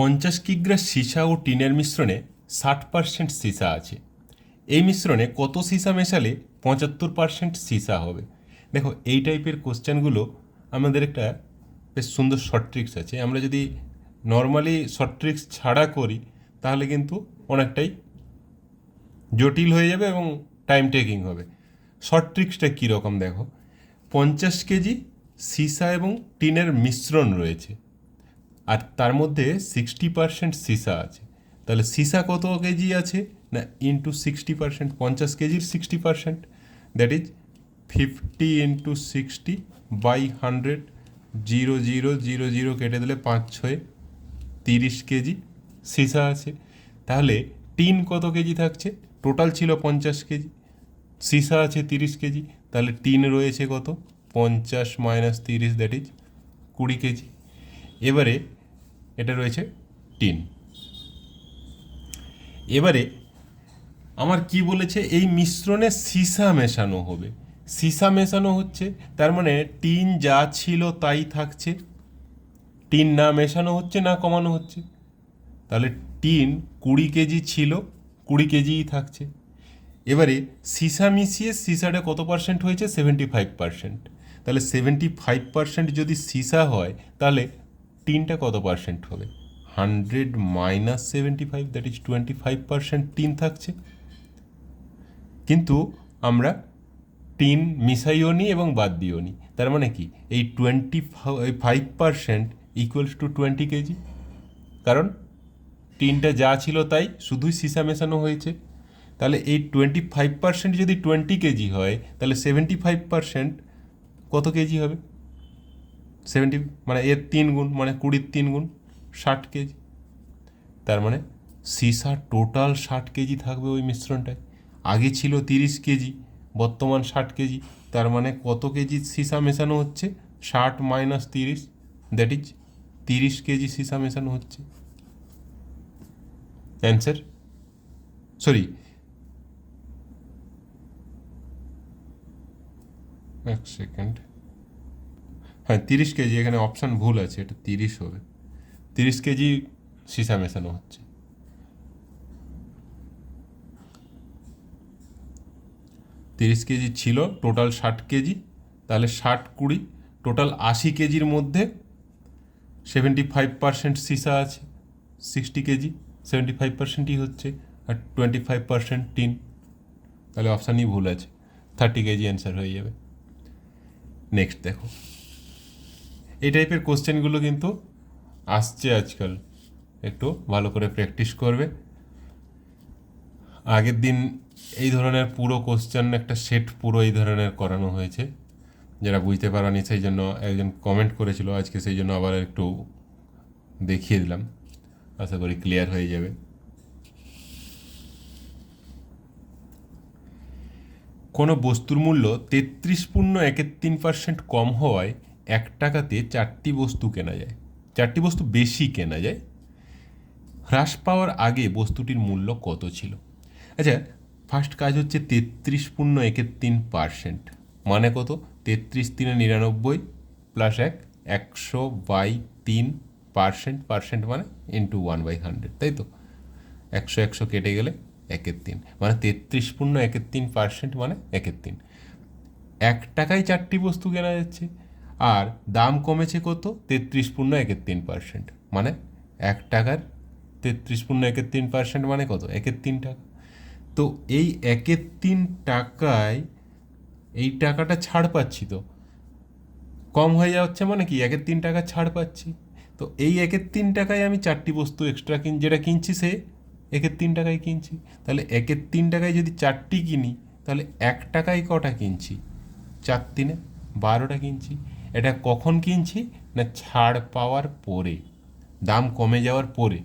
পঞ্চাশ কিগ্রা সীসা ও টিনের মিশ্রণে ষাট পার্সেন্ট সীসা আছে। এই মিশ্রণে কত সীসা মেশালে পঁচাত্তর পার্সেন্ট সীসা হবে? দেখো, এই টাইপের কোশ্চেনগুলো আমাদের একটা বেশ সুন্দর শর্ট ট্রিক্স আছে। আমরা যদি নর্মালি শর্ট ট্রিক্স ছাড়া করি, তাহলে কিন্তু অনেকটাই জটিল হয়ে যাবে এবং টাইম টেকিং হবে। শর্ট ট্রিক্সটা কীরকম দেখো? পঞ্চাশ কেজি সীসা এবং টিনের মিশ্রণ রয়েছে। আর তার মধ্যে সিক্সটি পার্সেন্ট সীসা আছে। তাহলে সীসা কত কেজি আছে? না ইন্টু সিক্সটি পার্সেন্ট পঞ্চাশ কেজির sixty percent that is fifty into sixty by hundred zero zero zero zero কেটে দিলে পাঁচ, ছয়, তিরিশ কেজি সীসা আছে। তাহলে টিন কত কেজি থাকছে? টোটাল ছিল পঞ্চাশ কেজি। সীসা আছে তিরিশ কেজি। তাহলে টিন রয়েছে কত? পঞ্চাশ মাইনাস তিরিশ দ্যাট ইজ কুড়ি কেজি। এবারে এটা রয়েছে টিন এবারে আমার কি বলেছে? এই মিশ্রণে সীসা মেশানো হবে। সীসা মেশানো হচ্ছে, তার মানে টিন যা ছিল তাই থাকছে। টিন না মেশানো হচ্ছে, না কমানো হচ্ছে। তাহলে টিন কুড়ি কেজি ছিল, কুড়ি কেজিই থাকছে। এবারে সীসা মিশিয়ে সীসাটা কত পার্সেন্ট হয়েছে? Seventy five percent. তাহলে সেভেন্টি ফাইভ পার্সেন্ট যদি সীসা হয়, তাহলে টিনটা কত পার্সেন্ট হবে? Hundred minus seventy five that is twenty five percent tin থাকছে। কিন্তু আমরা টিন মিশাইও নি এবং বাদ দিও নি। তার মানে কি? এই twenty five percent equals to twenty kg কারণ টিনটা যা ছিল তাই শুধুই সীসা মেশানো হয়েছে। তাহলে এই টোয়েন্টি ফাইভ পার্সেন্ট যদি টোয়েন্টি কেজি হয়, তাহলে সেভেন্টি ফাইভ পার্সেন্ট কত কেজি হবে? সেভেন্টি মানে এর তিন গুণ মানে কুড়ির তিন গুণ, ষাট কেজি। তার মানে সীসা টোটাল ষাট কেজি থাকবে ওই মিশ্রণটায়। আগে ছিল তিরিশ কেজি, বর্তমান ষাট কেজি। তার মানে কত কেজি সীসা মেশানো হচ্ছে? ষাট মাইনাস তিরিশ দ্যাট ইজ তিরিশ কেজি সীসা মেশানো হচ্ছে। অ্যান্সার সরি এক সেকেন্ড হ্যাঁ তিরিশ কেজি, এখানে অপশান ভুল আছে, এটা তিরিশ হবে। তিরিশ কেজি সীসা মেশানো হচ্ছে। তিরিশ কেজি ছিল টোটাল ষাট কেজি, তাহলে ষাট কুড়ি টোটাল আশি কেজির মধ্যে সেভেন্টি ফাইভ পার্সেন্ট সীসা আছে সিক্সটি কেজি সেভেন্টি ফাইভ পার্সেন্টই হচ্ছে, আর টোয়েন্টি ফাইভ পার্সেন্ট টিন। তাহলে অপশানই ভুল আছে থার্টি কেজি অ্যান্সার হয়ে যাবে। নেক্সট দেখো। এই টাইপের কোশ্চেনগুলো কিন্তু আসছে আজকাল। একটু ভালো করে প্র্যাকটিস করবে। আগের দিন এই ধরনের পুরো কোশ্চেন একটা সেট পুরো এই ধরনের করানো হয়েছে। যারা বুঝতে পারেনি সেই জন্য একজন কমেন্ট করেছিল, আজকে সেই জন্য আবার একটু দেখিয়ে দিলাম। আশা করি ক্লিয়ার হয়ে যাবে। কোনো বস্তুর মূল্য তেত্রিশ পূর্ণ একের তিন পার্সেন্ট কম হওয়ায় এক টাকাতে চারটি বস্তু কেনা যায়। চারটি বস্তু বেশি কেনা যায়। হ্রাস পাওয়ার আগে বস্তুটির মূল্য কত ছিল? আচ্ছা ফার্স্ট কাজ হচ্ছে তেত্রিশ পূর্ণ একের তিন পার্সেন্ট মানে কত? তেত্রিশ তিনে নিরানব্বই প্লাস এক, একশো বাই তিন পার্সেন্ট পার্সেন্ট মানে ইন্টু ওয়ান বাই হান্ড্রেড তাই তো? একশো একশো কেটে গেলে একের তিন। মানে তেত্রিশ পূর্ণ একের তিন পার্সেন্ট মানে একের তিন। এক টাকায় চারটি বস্তু কেনা যাচ্ছে। আর দাম কমেছে কত? তেত্রিশ পূর্ণ একের তিন পার্সেন্ট মানে এক টাকার তেত্রিশ পূর্ণ একের তিন পার্সেন্ট মানে কত? একের তিন টাকা। তো এই একের তিন টাকায় এই টাকাটা ছাড় পাচ্ছি তো। কম হয়ে যাচ্ছে মানে কি? একের তিন টাকা ছাড় পাচ্ছি। তো এই একের তিন টাকায় আমি চারটি বস্তু এক্সট্রা কিন, যেটা কিনছি সে একের তিন টাকায় কিনছি। তাহলে একের তিন টাকায় যদি চারটি কিনি, তাহলে এক টাকায় কটা কিনছি? চার তিনে বারোটা কিনছি। এটা কখন কিনছি? না ছাড় পাওয়ার পরে। দাম কমে যাওয়ার পরে।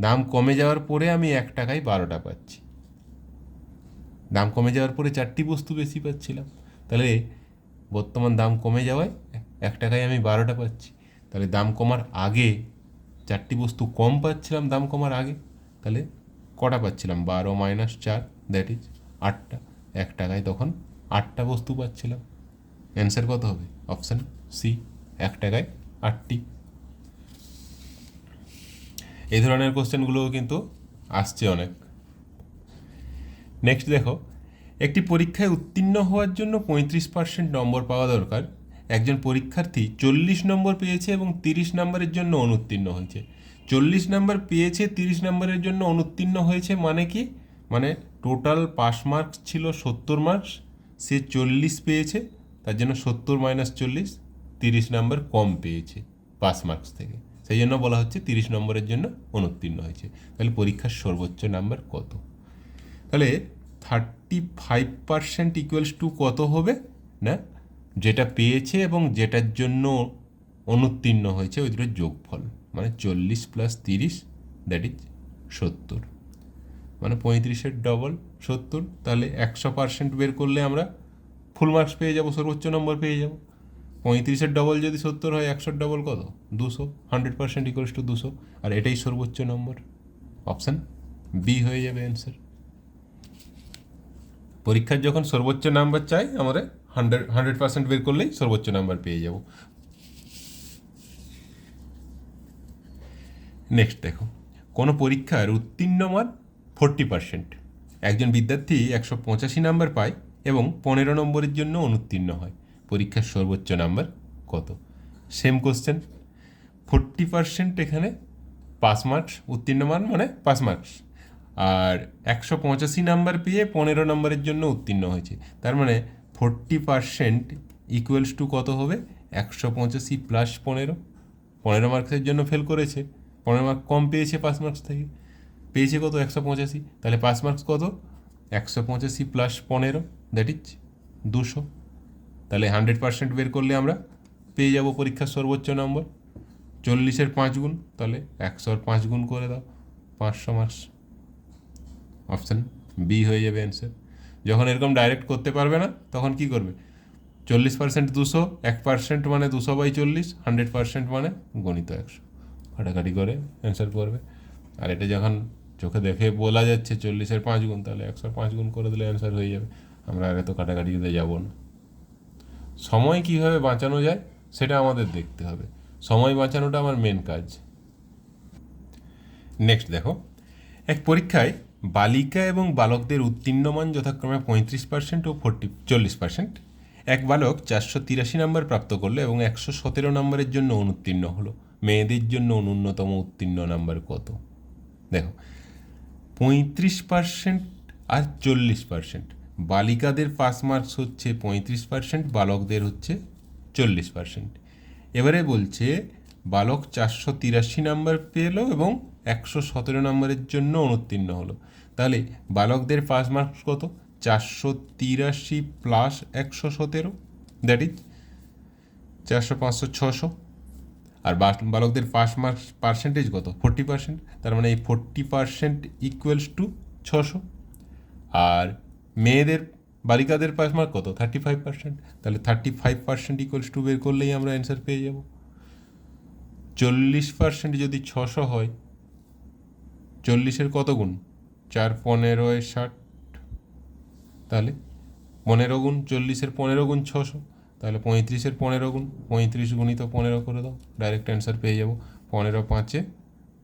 দাম কমে যাওয়ার পরে আমি এক টাকায় বারোটা পাচ্ছি। দাম কমে যাওয়ার পরে চারটি বস্তু বেশি পাচ্ছিলাম। তাহলে বর্তমান দাম কমে যাওয়ায় এক টাকায় আমি বারোটা পাচ্ছি। তাহলে দাম কমার আগে চারটি বস্তু কম পাচ্ছিলাম, দাম কমার আগে। তাহলে কটা পাচ্ছিলাম? বারো মাইনাস চার দ্যাট ইজ আটটা। এক টাকায় তখন আটটা বস্তু পাচ্ছিলাম। অ্যান্সার কত হবে? অপশান সি, এক টাকায় আটটি। এই ধরনের কোশ্চেনগুলোও কিন্তু আসছে অনেক। নেক্সট দেখো, একটি পরীক্ষায় উত্তীর্ণ হওয়ার জন্য পঁয়ত্রিশ পার্সেন্ট নম্বর পাওয়া দরকার। একজন পরীক্ষার্থী চল্লিশ নম্বর পেয়েছে এবং তিরিশ নম্বরের জন্য অনুত্তীর্ণ হয়েছে। চল্লিশ নম্বর পেয়েছে, তিরিশ নম্বরের জন্য অনুত্তীর্ণ হয়েছে মানে কি? মানে টোটাল পাস মার্কস ছিল সত্তর মার্কস সে চল্লিশ পেয়েছে, তার জন্য সত্তর মাইনাস চল্লিশ। তিরিশ নম্বর কম পেয়েছে পাস মার্কস থেকে। সেই জন্য বলা হচ্ছে তিরিশ নম্বরের জন্য অনুত্তীর্ণ হয়েছে। তাহলে পরীক্ষার সর্বোচ্চ নাম্বার কত? তাহলে thirty five percent equals to কত হবে? না, যেটা পেয়েছে এবং যেটার জন্য অনুত্তীর্ণ হয়েছে, ওই দুটোর যোগফল। মানে চল্লিশ প্লাস তিরিশ দ্যাট ইজ সত্তর। মানে পঁয়ত্রিশের ডবল সত্তর, তাহলে একশো পার্সেন্ট বের করলে আমরা ফুল মার্কস পেয়ে যাব, সর্বোচ্চ নম্বর পেয়ে যাব। পঁয়ত্রিশের ডবল যদি সত্তর হয়, একশোর ডবল কত? দুশো হান্ড্রেড পার্সেন্ট ইকুয়ালস টু দুশো। আর এটাই সর্বোচ্চ নম্বর অপশান বি হয়ে যাবে অ্যান্সার পরীক্ষার যখন সর্বোচ্চ নাম্বার চাই, আমাদের হান্ড্রেড হান্ড্রেড পার্সেন্ট বের করলেই সর্বোচ্চ নাম্বার পেয়ে যাব। নেক্সট দেখো। কোনো পরীক্ষার উত্তীর্ণ মান ফোরটি পার্সেন্ট একজন বিদ্যার্থী একশো পঁচাশি নাম্বার পায় এবং পনেরো নম্বরের জন্য অনুত্তীর্ণ হয়। পরীক্ষার সর্বোচ্চ নাম্বার কত? সেম কোশ্চেন ফোরটি পার্সেন্ট এখানে পাস মার্কস উত্তীর্ণ মান মানে পাস মার্কস আর একশো পঁচাশি নাম্বার পেয়ে পনেরো নম্বরের জন্য উত্তীর্ণ হয়েছে। তার মানে ফোরটি পার্সেন্ট ইকুয়ালস টু কত হবে? একশো পঁচাশি প্লাস পনেরো। পনেরো মার্কসের জন্য ফেল করেছে। পনেরো মার্ক কম পেয়েছে পাস মার্কস থেকে। পেয়েছে কত? একশো পঁচাশি। তাহলে পাস মার্কস কত? একশো পঁচাশি প্লাস পনেরো দ্যাট ইজ দুশো। তাহলে হান্ড্রেড পার্সেন্ট বের করলে আমরা পেয়ে যাব পরীক্ষার সর্বোচ্চ নম্বর। চল্লিশের পাঁচ গুণ, তাহলে একশোর পাঁচ গুণ করে দাও, পাঁচশো মার্কস অপশান বি হয়ে যাবে অ্যান্সার যখন এরকম ডাইরেক্ট করতে পারবে না, তখন কি করবে? চল্লিশ পার্সেন্ট দুশো, এক পার্সেন্ট মানে দুশো বাই চল্লিশ, হান্ড্রেড পার্সেন্ট মানে গণিত একশো। কাটাকাটি করে অ্যান্সার করবে। আর এটা যখন চোখে দেখে বলা যাচ্ছে চল্লিশের পাঁচ গুণ, তাহলে একশো পাঁচ গুণ করে দিলে অ্যান্সার হয়ে যাবে। আমরা আর এত কাটাকাটিতে যাব না। সময় কীভাবে বাঁচানো যায় সেটা আমাদের দেখতে হবে। সময় বাঁচানোটা আমার মেন কাজ। নেক্সট দেখো। এক পরীক্ষায় বালিকা এবং বালকদের উত্তীর্ণ মান যথাক্রমে পঁয়ত্রিশ পার্সেন্ট ও ফোরটি, চল্লিশ পার্সেন্ট এক বালক চারশো তিরাশি নম্বর প্রাপ্ত করল এবং একশো সতেরো নম্বরের জন্য অনুত্তীর্ণ হলো। মেয়েদের জন্য ন্যূনতম উত্তীর্ণ নাম্বার কত? দেখো। পঁয়ত্রিশ পার্সেন্ট আর চল্লিশ পার্সেন্ট বালিকাদের পাস মার্কস হচ্ছে পঁয়ত্রিশ পার্সেন্ট, বালকদের হচ্ছে চল্লিশ পার্সেন্ট। এবারে বলছে, বালক চারশো তিরাশি নাম্বার পেল এবং একশো সতেরো নম্বরের জন্য অনুত্তীর্ণ হলো। তাহলে বালকদের পাস মার্কস কত? চারশো তিরাশি প্লাস একশো সতেরো, দ্যাট ইজ চারশো পাঁচশো ছশো। আর বালকদের পাস মার্কস পার্সেন্টেজ কত? ফোরটি পার্সেন্ট, তার মানে এই ফোরটি পার্সেন্ট ইকুয়ালস টু ছশো। আর মেয়েদের, বালিকাদের পাস মার্ক কত? থার্টি ফাইভ পার্সেন্ট তাহলে thirty five percent equals to বের করলেই আমরা অ্যান্সার পেয়ে যাব। চল্লিশ পার্সেন্ট যদি ছশো হয়, চল্লিশের কত গুণ? চার পনেরোয় ষাট। তাহলে পনেরো গুণ, চল্লিশের পনেরো গুণ ছশো। তাহলে পঁয়ত্রিশের পনেরো গুণ, পঁয়ত্রিশ গুণিত পনেরো করে দাও ডাইরেক্ট অ্যান্সার পেয়ে যাব। পনেরো পাঁচে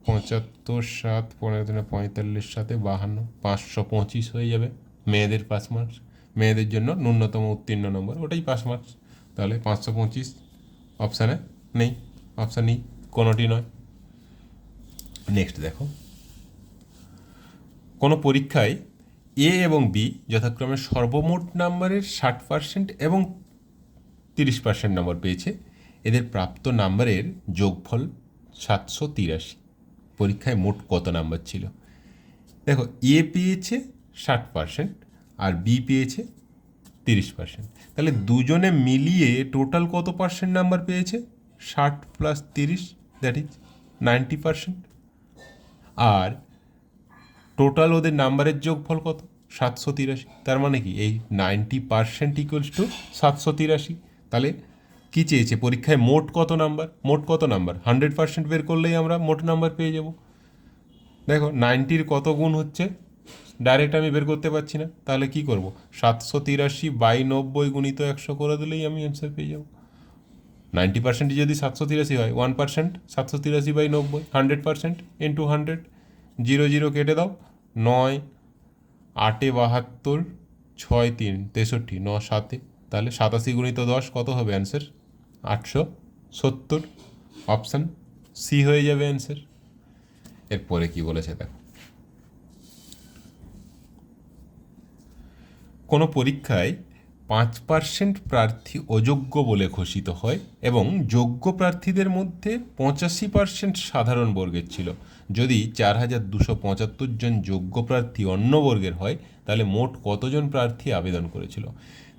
পঁচাত্তর, সাত, পনেরো দিনে পঁয়তাল্লিশ সাথে বাহান্ন, পাঁচশো পঁচিশ হয়ে যাবে। মেয়েদের পাস মার্কস মেয়েদের জন্য ন্যূনতম উত্তীর্ণ নম্বর ওটাই পাস মার্কস তাহলে পাঁচশো পঁচিশ অপশানে নেই অপশান নেই কোনোটি নয়। নেক্সট দেখো। কোনো পরীক্ষায় এ এবং বি যথাক্রমে সর্বমোট নাম্বারের ষাট পার্সেন্ট এবং তিরিশ পার্সেন্ট নম্বর পেয়েছে। এদের প্রাপ্ত নাম্বারের যোগফল সাতশো তিরাশি। পরীক্ষায় মোট কত নাম্বার ছিল? দেখো এ পেয়েছে ষাট পার্সেন্ট আর বি পেয়েছে তিরিশ পার্সেন্ট তাহলে দুজনে মিলিয়ে টোটাল কত পার্সেন্ট নাম্বার পেয়েছে? ষাট প্লাস তিরিশ দ্যাট ইজ নাইনটি পার্সেন্ট আর টোটাল ওদের নাম্বারের যোগফল কত? সাতশো তিরাশি। তার মানে কি? এই নাইনটি পার্সেন্ট ইকুয়ালস টু সাতশো তিরাশি। তাহলে কি চেয়েছে? পরীক্ষায় মোট কত নাম্বার মোট কত নাম্বার হান্ড্রেড পার্সেন্ট বের করলেই আমরা মোট নাম্বার পেয়ে যাব। দেখো নাইনটির কত গুণ হচ্ছে? ডাইরেক্ট আমি বের করতে পারছি না। তাহলে কি করব? সাতশো তিরাশি বাই নব্বই গুণিত একশো করে দিলেই আমি অ্যান্সার পেয়ে যাব। নাইনটি পার্সেন্ট যদি সাতশো তিরাশি হয়, ওয়ান পার্সেন্ট, সাতশো তিরাশি বাই নব্বই, hundred percent into hundred, zero zero কেটে দাও, নয়, আটে বাহাত্তর, ছয় তিন, তেষট্টি, ন সাতে। তাহলে সাতাশি গুণিত দশ কত হবে অ্যান্সার আটশো সত্তর। অপশান সি হয়ে যাবে অ্যান্সার এরপরে কি বলেছে দেখো। কোনো পরীক্ষায় পাঁচ পার্সেন্ট প্রার্থী অযোগ্য বলে ঘোষিত হয় এবং যোগ্য প্রার্থীদের মধ্যে পঁচাশি পার্সেন্ট সাধারণ বর্গের ছিল। যদি চার হাজার দুশো পঁচাত্তর জন যোগ্য প্রার্থী অন্য বর্গের হয়, তাহলে মোট কতজন প্রার্থী আবেদন করেছিল?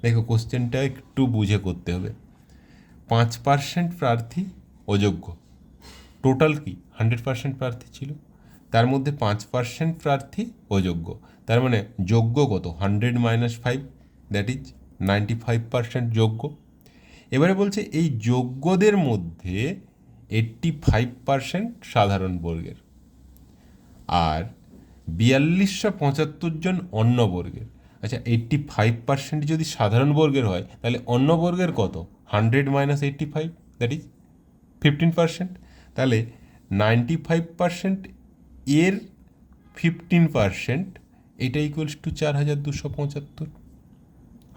দেখো কোশ্চেনটা একটু বুঝে করতে হবে। পাঁচ পার্সেন্ট প্রার্থী অযোগ্য। টোটাল কি? হান্ড্রেড পার্সেন্ট প্রার্থী ছিল। তার মধ্যে পাঁচ পার্সেন্ট প্রার্থী অযোগ্য। তার মানে যোগ্য কত? Hundred minus five that is ninety five percent যোগ্য। এবারে বলছে এই যোগ্যদের মধ্যে এইট্টি ফাইভ পার্সেন্ট সাধারণ বর্গের আর বিয়াল্লিশশো পঁচাত্তর জন অন্য বর্গের। আচ্ছা এইট্টি ফাইভ পার্সেন্ট যদি সাধারণ বর্গের হয়, তাহলে অন্য বর্গের কত? Hundred minus eighty five that is fifteen percent তাহলে নাইনটি ফাইভ পার্সেন্ট এর ফিফটিন পার্সেন্ট এটা ইকুয়ালস টু চার হাজার দুশো পঁচাত্তর।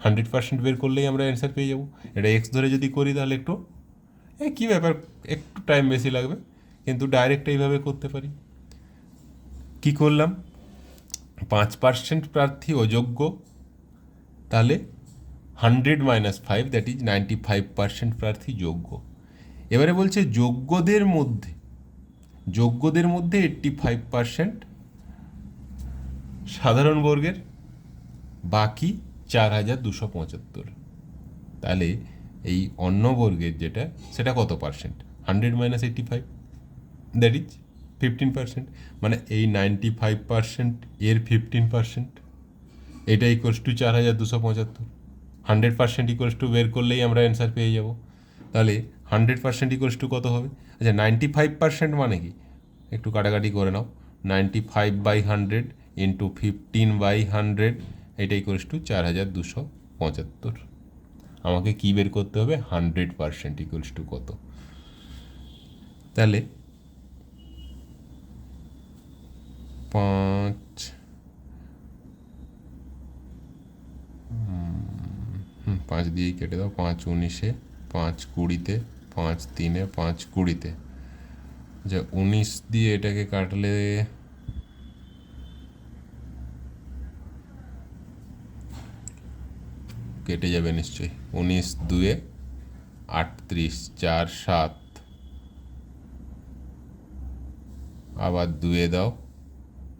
হান্ড্রেড পার্সেন্ট বের করলেই আমরা অ্যান্সার পেয়ে যাব। এটা এক্স ধরে যদি করি তাহলে একটু, এ কী ব্যাপার, একটু টাইম বেশি লাগবে, কিন্তু ডাইরেক্ট এইভাবে করতে পারি। কি করলাম? পাঁচ পার্সেন্ট প্রার্থী অযোগ্য, তাহলে hundred minus five that is ninety five percent প্রার্থী যোগ্য। এবারে বলছে যোগ্যদের মধ্যে যোগ্যদের মধ্যে এইট্টি ফাইভ পার্সেন্ট সাধারণ বর্গের বাকি চার হাজার দুশো পঁচাত্তর। তাহলে এই অন্য বর্গের যেটা, সেটা কত percent hundred minus eighty five that is fifteen percent মানে এই নাইনটি ফাইভ পার্সেন্ট এর ফিফটিন পার্সেন্ট এটা ইকুয়ালস টু চার হাজার দুশো পঁচাত্তর। হান্ড্রেড পার্সেন্ট ইকুয়ালস টু বের করলেই আমরা অ্যান্সার পেয়ে যাব। তাহলে হান্ড্রেড পার্সেন্ট ইকুয়ালস টু কত হবে? আচ্ছা নাইনটি ফাইভ পার্সেন্ট মানে কি? একটু কাটাকাটি করে নাও। Ninety five by hundred into fifteen by hundred এটা ইকুয়ালস টু চার হাজার দুশো পঁচাত্তর। আমাকে কী বের করতে হবে? হান্ড্রেড পার্সেন্ট ইকুয়ালস টু কত? তাহলে পাঁচ পাঁচ দিয়েই কেটে দাও, পাঁচ উনিশে, পাঁচ কুড়িতে, পাঁচ তিনে, পাঁচ কুড়িতে। যে উনিশ দিয়ে এটাকে কাটলে কেটে যাবে নিশ্চয়ই। উনিশ, দুয়ে আটত্রিশ চার, সাত। আবার দুয়ে দাও,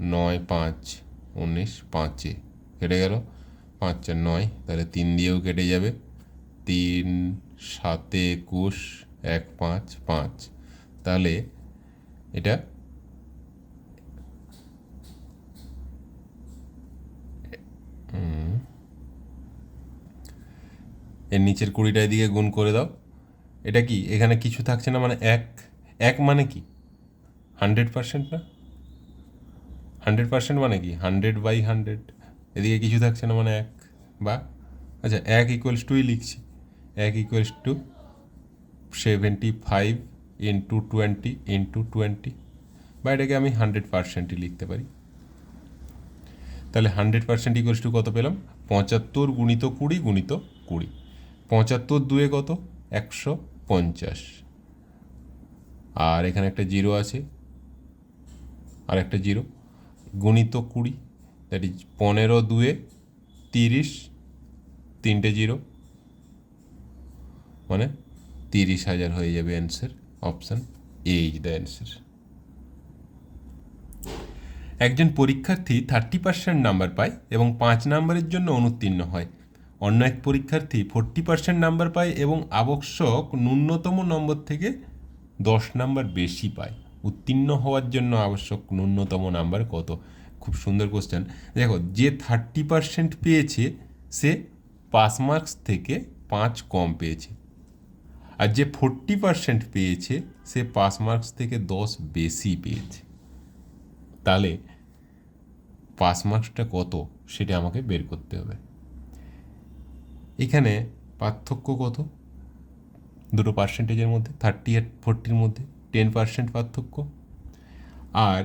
নয়, পাঁচ, উনিশ, পাঁচে। কেটে গেল? পাঁচ চার নয়, তাহলে তিন দিয়েও কেটে যাবে। তিন, সাতে, একুশ, এক, পাঁচ পাঁচ। তাহলে এটা এর নিচের কুড়িটা এদিকে গুণ করে দাও। এটা কি? এখানে কিছু থাকছে না মানে এক এক মানে কি? হান্ড্রেড পার্সেন্ট না? হান্ড্রেড পার্সেন্ট মানে কি? Hundred by hundred. এদিকে কিছু থাকছে না মানে এক বা? আচ্ছা এক ইকুয়ালস টুই লিখছি। এক equals to seventy five into twenty into twenty বা এটাকে আমি হান্ড্রেড পার্সেন্টই লিখতে পারি। তাহলে হান্ড্রেড পার্সেন্ট ইকুয়ালস টু কত পেলাম? পঁচাত্তর গুণিত কুড়ি গুণিত কুড়ি। পঁচাত্তর দুয়ে কত? একশো পঞ্চাশ। আর এখানে একটা জিরো আছে। আর একটা জিরো। গুণিত কুড়ি দ্যাট ইজ পনেরো দুয়ে তিরিশ, তিনটে জিরো। মানে তিরিশ হাজার হয়ে যাবে answer option A is the answer একজন পরীক্ষার্থী থার্টি পার্সেন্ট নাম্বার পায় এবং পাঁচ নাম্বারের জন্য অনুত্তীর্ণ হয়। অন্য এক পরীক্ষার্থী ফোরটি পার্সেন্ট নাম্বার পায় এবং আবশ্যক ন্যূনতম নম্বর থেকে দশ নাম্বার বেশি পায়। উত্তীর্ণ হওয়ার জন্য আবশ্যক ন্যূনতম নাম্বার কত? খুব সুন্দর কোশ্চেন দেখো, যে থার্টি পার্সেন্ট পেয়েছে, সে পাস মার্কস থেকে পাঁচ কম পেয়েছে। আর যে ফোরটি পার্সেন্ট পেয়েছে, সে পাস মার্কস থেকে দশ বেশি পেয়েছে। তাহলে পাস মার্কসটা কত? সেটা আমাকে বের করতে হবে। এখানে পার্থক্য কত? দুটো পার্সেন্টেজের মধ্যে থার্টি আর ফোরটির মধ্যে টেন পার্সেন্ট পার্থক্য। আর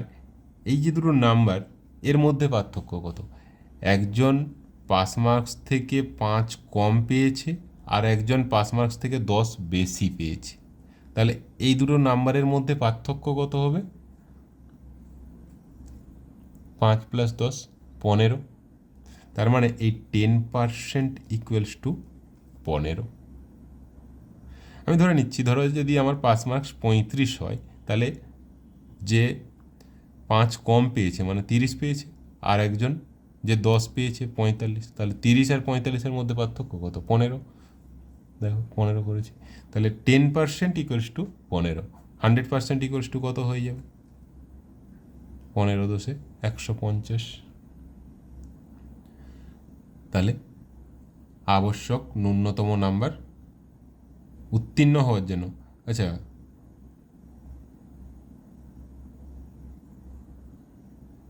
এই যে দুটো নাম্বার এর মধ্যে পার্থক্য কত? একজন পাস মার্কস থেকে পাঁচ কম পেয়েছে, আর একজন পাস মার্কস থেকে দশ বেশি পেয়েছে। তাহলে এই দুটো নাম্বারের মধ্যে পার্থক্য কত হবে? পাঁচ প্লাস দশ, পনেরো। তার মানে এই টেন পার্সেন্ট ইকুয়ালস টু পনেরো। আমি ধরে নিচ্ছি, ধরো যদি আমার পাস মার্কস পঁয়ত্রিশ হয়, তাহলে যে পাঁচ কম পেয়েছে মানে তিরিশ পেয়েছে, আর একজন যে দশ পেয়েছে পঁয়তাল্লিশ, তাহলে তিরিশ আর পঁয়তাল্লিশের মধ্যে পার্থক্য কত? পনেরো। দেখো, পনেরো করেছি। তাহলে টেন পার্সেন্ট ইকুয়ালস টু পনেরো। হান্ড্রেড পার্সেন্ট ইকুয়ালস টু কত হয়ে যাবে? পনেরো দশে একশো পঞ্চাশ। তাহলে আবশ্যক ন্যূনতম নাম্বার উত্তীর্ণ হওয়ার জন্য। আচ্ছা।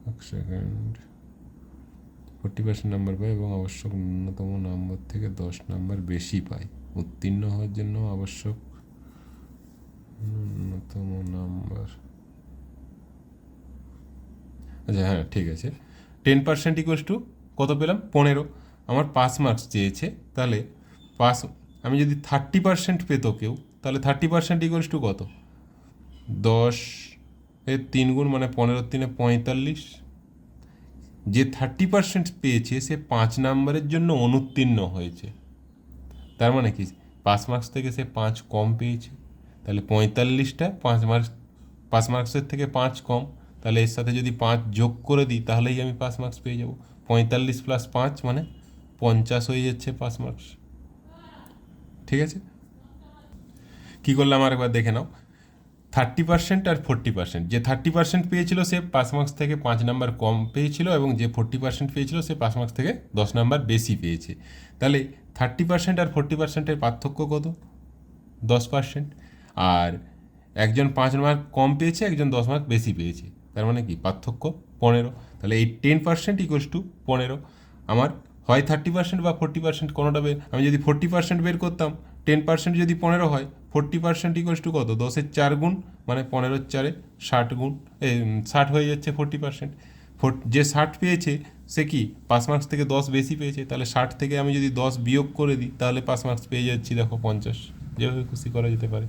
এক সেকেন্ড ফোর্টি পার্সেন্ট নাম্বার পায় এবং আবশ্যক ন্যূনতম নাম্বার থেকে দশ নাম্বার বেশি পায় উত্তীর্ণ হওয়ার জন্য আবশ্যক ন্যূনতম নাম্বার। আচ্ছা হ্যাঁ ঠিক আছে। টেন পার্সেন্ট ইকুয়ালস টু কত পেলাম? পনেরো। আমার পাঁচ মার্কস চেয়েছে, তাহলে পাস আমি যদি থার্টি পার্সেন্ট পেতো কেউ, তাহলে থার্টি পার্সেন্ট ইকুয়ালস টু কত? দশ এর তিন গুণ মানে পনেরো, তিনে পঁয়তাল্লিশ। যে থার্টি পার্সেন্ট পেয়েছে, সে পাঁচ নাম্বারের জন্য অনুত্তীর্ণ হয়েছে। তার মানে কি? পাঁচ মার্কস থেকে সে পাঁচ কম পেয়েছে। তাহলে পঁয়তাল্লিশটা পাঁচ মার্কস পাঁচ মার্কসের থেকে পাঁচ কম। তাহলে এর সাথে যদি পাঁচ যোগ করে দিই, তাহলেই আমি পাস মার্কস পেয়ে যাব। পঁয়তাল্লিশ প্লাস পাঁচ মানে পঞ্চাশ হয়ে যাচ্ছে পাস মার্কস ঠিক আছে? কী করলাম আরেকবার দেখে নাও। থার্টি পার্সেন্ট আর ফোর্টি পার্সেন্ট যে থার্টি পার্সেন্ট পেয়েছিল সে পাস মার্কস থেকে পাঁচ নাম্বার কম পেয়েছিল এবং যে ফোর্টি পার্সেন্ট পেয়েছিল সে পাস মার্কস থেকে দশ নাম্বার বেশি পেয়েছে। তাহলে থার্টি পার্সেন্ট আর ফোর্টি পার্সেন্টের পার্থক্য কত? দশ পার্সেন্ট আর একজন পাঁচ মার্ক কম পেয়েছে, একজন দশ মার্ক বেশি পেয়েছে। তার মানে কি? পার্থক্য পনেরো। তাহলে এই টেন পার্সেন্ট ইকুয়ালস টু পনেরো। আমার হয় থার্টি পার্সেন্ট বা ফোর্টি পার্সেন্ট কোনোটা বের আমি যদি ফোর্টি পার্সেন্ট বের করতাম টেন পার্সেন্ট যদি পনেরো হয় ফোর্টি পার্সেন্ট ইকুয়ালস টু কত? দশের চার গুণ মানে পনেরোর চারে ষাট গুণ ষাট হয়ে যাচ্ছে ফোর্টি পার্সেন্ট যে ষাট পেয়েছে, সে কি পাঁচ মার্কস থেকে দশ বেশি পেয়েছে? তাহলে ষাট থেকে আমি যদি দশ বিয়োগ করে দিই, তাহলে পাঁচ মার্কস পেয়ে যাচ্ছি, দেখো পঞ্চাশ। যেভাবে খুশি করা যেতে পারে।